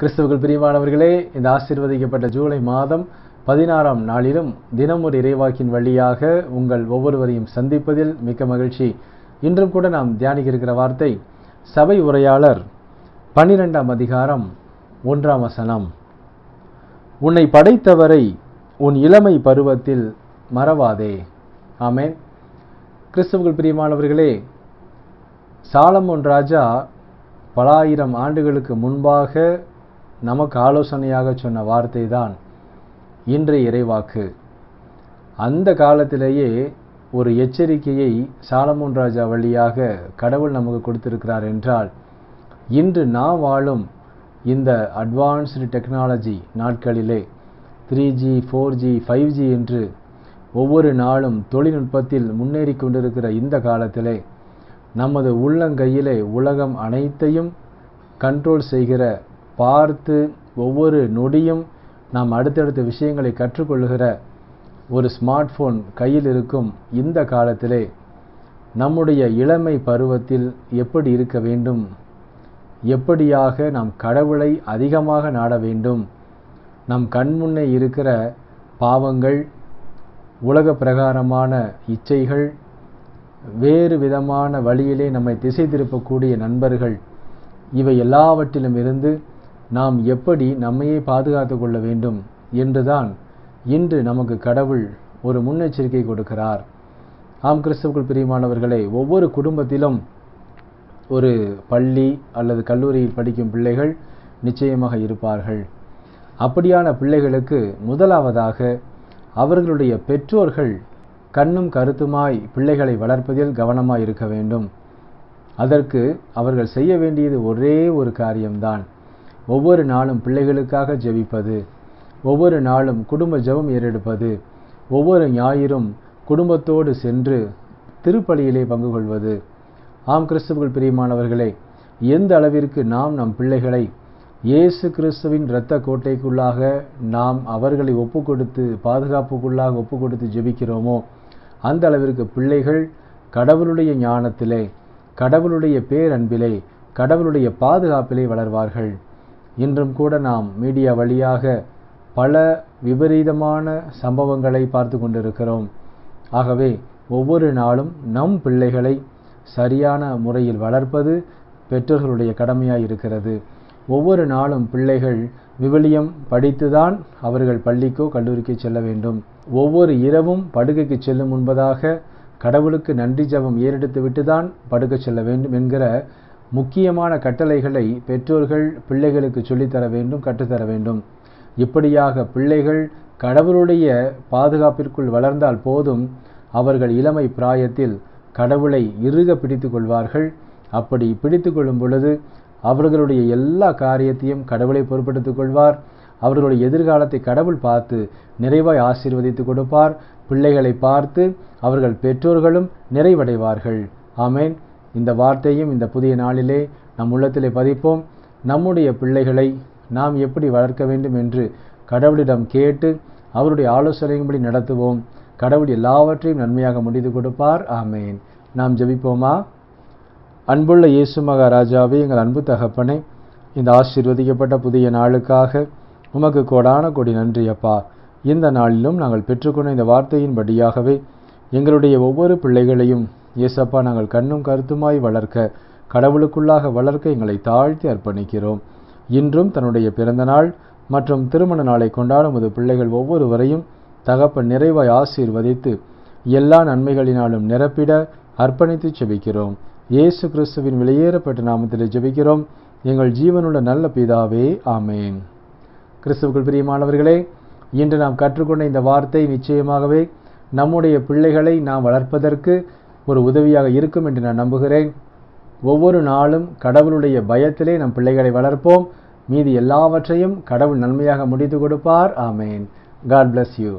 கிறிஸ்துவுக்குள் பிரியமானவர்களே இந்த ஆசீர்வதிக்கப்பட்ட ஜூலை மாதம் பதினாறாம் நாளிலும் தினம் ஒரு இறைவாக்கின் வழியாக உங்கள் ஒவ்வொருவரையும் சந்திப்பதில் மிக்க மகிழ்ச்சி. இன்றும் கூட நாம் தியானிக்க இருக்கிற வார்த்தை சபை உரையாளர் பன்னிரெண்டாம் அதிகாரம் ஒன்றாம் வசனம். உன்னை படைத்தவரை உன் இளமை பருவத்தில் மறவாதே. ஆமென். கிறிஸ்துவுக்குள் பிரியமானவர்களே சாலமோன் ராஜா பல ஆயிரம் ஆண்டுகளுக்கு முன்பாக நமக்கு ஆலோசனையாக சொன்ன வார்த்தை தான் இன்றைய இறைவாக்கு. அந்த காலத்திலேயே ஒரு எச்சரிக்கையை சாலமோன் ராஜா வழியாக கடவுள் நமக்கு கொடுத்திருக்கிறார் என்றால் இன்று நாம் வாழும் இந்த அட்வான்ஸ்டு டெக்னாலஜி நாட்களிலே three G four G five G என்று ஒவ்வொரு நாளும் தொழில்நுட்பத்தில் முன்னேறி கொண்டிருக்கிற இந்த காலத்திலே நமது உள்ளங்கையிலே உலகம் அனைத்தையும் கண்ட்ரோல் செய்கிற பார்த்து ஒவ்வொரு நொடியும் நாம் அடுத்தடுத்த விஷயங்களை கற்றுக்கொள்கிற ஒரு ஸ்மார்ட் ஃபோன் கையில் இருக்கும் இந்த காலத்திலே நம்முடைய இளமை பருவத்தில் எப்படி இருக்க வேண்டும்? எப்படியாக நாம் கடவுளை அதிகமாக நாட வேண்டும்? நம் கண்முன்னே இருக்கிற பாவங்கள் உலக பிரகாரமான இச்சைகள் வேறு விதமான வழியிலே நம்மை திசை திருப்பக்கூடிய நண்பர்கள் இவை எல்லாவற்றிலும் இருந்து நாம் எப்படி நம்மையே பாதுகாத்து கொள்ள வேண்டும் என்றுதான் இன்று நமக்கு கடவுள் ஒரு முன்னெச்சரிக்கை கொடுக்கிறார். ஆம் கிறிஸ்துவுக்குள் பிரியமானவர்களே ஒவ்வொரு குடும்பத்திலும் ஒரு பள்ளி அல்லது கல்லூரியில் படிக்கும் பிள்ளைகள் நிச்சயமாக இருப்பார்கள். அப்படியான பிள்ளைகளுக்கு முதலாவதாக அவர்களுடைய பெற்றோர்கள் கண்ணும் கருத்துமாய் பிள்ளைகளை வளர்ப்பதில் கவனமாக இருக்க வேண்டும். அதற்கு அவர்கள் செய்ய வேண்டியது ஒரே ஒரு காரியம்தான். ஒவ்வொரு நாளும் பிள்ளைகளுக்காக ஜெபிப்பது. ஒவ்வொரு நாளும் குடும்ப ஜெபம் ஏறெடுப்பது. ஒவ்வொரு ஞாயிறும் குடும்பத்தோடு சென்று திருப்பலியிலே பங்கு கொள்வது. ஆம் கிறிஸ்துவுக்குள் பிரியமானவர்களே எந்த அளவிற்கு நாம் நம் பிள்ளைகளை இயேசு கிறிஸ்துவின் இரத்த கோட்டைக்குள்ளாக நாம் அவர்களை ஒப்பு கொடுத்து பாதுகாப்புக்குள்ளாக ஒப்பு கொடுத்து ஜெபிக்கிறோமோ அந்த அளவிற்கு பிள்ளைகள் கடவுளுடைய ஞானத்திலே கடவுளுடைய பேரன்பிலே கடவுளுடைய பாதுகாப்பிலே வளர்வார்கள். இன்றும் கூட நாம் மீடியா வழியாக பல விபரீதமான சம்பவங்களை பார்த்து கொண்டிருக்கிறோம். ஆகவே ஒவ்வொரு நாளும் நம் பிள்ளைகளை சரியான முறையில் வளர்ப்பது பெற்றோர்களுடைய கடமையாய் இருக்கிறது. ஒவ்வொரு நாளும் பிள்ளைகள் விவிலியம் படித்துதான் அவர்கள் பள்ளிக்கோ கல்லூரிக்கோ செல்ல வேண்டும். ஒவ்வொரு இரவும் படுக்கைக்கு செல்லும் முன்பதாக கடவுளுக்கு நன்றி ஜபம் ஏறெடுத்து விட்டுதான் படுக்க செல்ல வேண்டும் என்கிற முக்கியமான கட்டளைகளை பெற்றோர்கள் பிள்ளைகளுக்கு சொல்லித்தர வேண்டும் கற்றுத்தர வேண்டும். இப்படியாக பிள்ளைகள் கடவுளுடைய பாதுகாப்பிற்குள் வளர்ந்தால் போதும் அவர்கள் இளமை பிராயத்தில் கடவுளை இறுக பிடித்து கொள்வார்கள். அப்படி பிடித்து கொள்ளும் பொழுது அவர்களுடைய எல்லா காரியத்தையும் கடவுளை பொறுப்படுத்திக் கொள்வார். அவர்களுடைய எதிர்காலத்தை கடவுள் பார்த்து நிறைவாய் ஆசீர்வதித்து கொடுப்பார். பிள்ளைகளை பார்த்து அவர்கள் பெற்றோர்களும் நிறைவடைவார்கள். ஆமேன். இந்த வார்த்தையும் இந்த புதிய நாளிலே நம் உள்ளத்திலே பதிப்போம். நம்முடைய பிள்ளைகளை நாம் எப்படி வளர்க்க வேண்டும் என்று கடவுளிடம் கேட்டு அவருடைய ஆலோசனையின்படி நடத்துவோம். கடவுள் எல்லாவற்றையும் நன்மையாக முடித்து கொடுப்பார். ஆமேன். நாம் ஜெபிப்போமா? அன்புள்ள இயேசு மகாராஜாவே எங்கள் அன்பு தகப்பனை இந்த ஆசீர்வதிக்கப்பட்ட புதிய நாளுக்காக உமக்கு கோடான கொடி நன்றி அப்பா. இந்த நாளிலும் நாங்கள் பெற்றுக்கொண்ட இந்த வார்த்தையின்படியாகவே எங்களுடைய ஒவ்வொரு பிள்ளைகளையும் இயேசப்பா நாங்கள் கண்ணும் கருத்துமாய் வளர்க்க கடவுளுக்குள்ளாக வளர்க்க எங்களை தாழ்த்தி அர்ப்பணிக்கிறோம். இன்றும் தன்னுடைய பிறந்த நாள் மற்றும் திருமண நாளை கொண்டாடும் அது பிள்ளைகள் ஒவ்வொருவரையும் தகப்பன் நிறைவாய் ஆசீர்வதித்து எல்லா நன்மைகளினாலும் நிரப்பிட அர்ப்பணித்து ஜெபிக்கிறோம். இயேசு கிறிஸ்துவின் வெளியேறப்பட்ட நாமத்தில் ஜெபிக்கிறோம். எங்கள் ஜீவனுள்ள நல்ல பிதாவே ஆமேன். கிறிஸ்துவுக்குள் பிரியமானவர்களே இன்று நாம் கற்றுக்கொண்ட இந்த வார்த்தை நிச்சயமாகவே நம்முடைய பிள்ளைகளை நாம் வளர்ப்பதற்கு ஒரு உதவியாக இருக்கும் என்று நான் நம்புகிறேன். ஒவ்வொரு நாளும் கடவுளுடைய பயத்திலே நம் பிள்ளைகளை வளர்ப்போம். மீதி எல்லாவற்றையும் கடவுள் நன்மையாக முடித்து கொடுப்பார். ஆமேன். God bless you